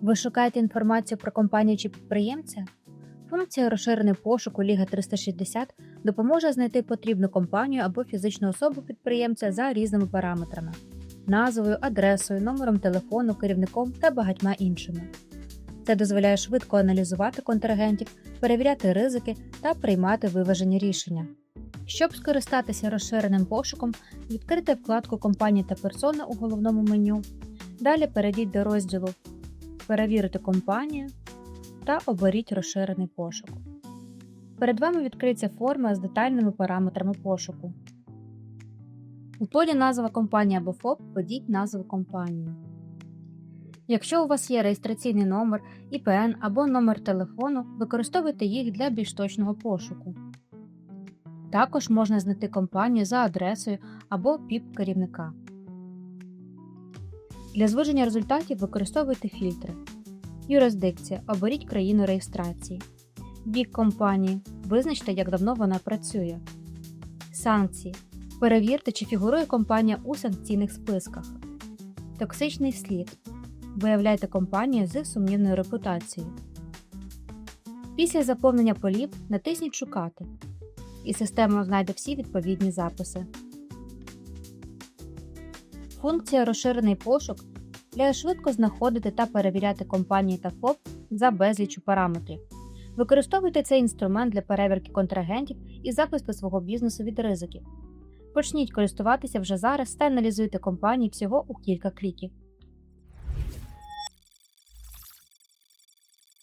Ви шукаєте інформацію про компанію чи підприємця? Функція розширений пошуку Ліга 360 допоможе знайти потрібну компанію або фізичну особу підприємця за різними параметрами назвою, адресою, номером телефону, керівником та багатьма іншими. Це дозволяє швидко аналізувати контрагентів, перевіряти ризики та приймати виважені рішення. Щоб скористатися розширеним пошуком, відкрийте вкладку Компанії та персони у головному меню. Далі перейдіть до розділу Перевірити компанію та оберіть розширений пошук. Перед вами відкриється форма з детальними параметрами пошуку. У полі назва компанії або ФОП введіть назву компанії. Якщо у вас є реєстраційний номер, ІПН або номер телефону, використовуйте їх для більш точного пошуку. Також можна знайти компанію за адресою або ПІП керівника. Для звуження результатів використовуйте фільтри. Юрисдикція. Оберіть країну реєстрації. Вік компанії. Визначте, як давно вона працює. Санкції. Перевірте, чи фігурує компанія у санкційних списках. Токсичний слід. Виявляйте компанію з сумнівною репутацією. Після заповнення полів натисніть Шукати. І система знайде всі відповідні записи. Функція розширений пошук для швидко знаходити та перевіряти компанії та ФОП за безліч параметрів. Використовуйте цей інструмент для перевірки контрагентів і захисту свого бізнесу від ризиків. Почніть користуватися вже зараз та аналізуйте компанії всього у кілька кліків.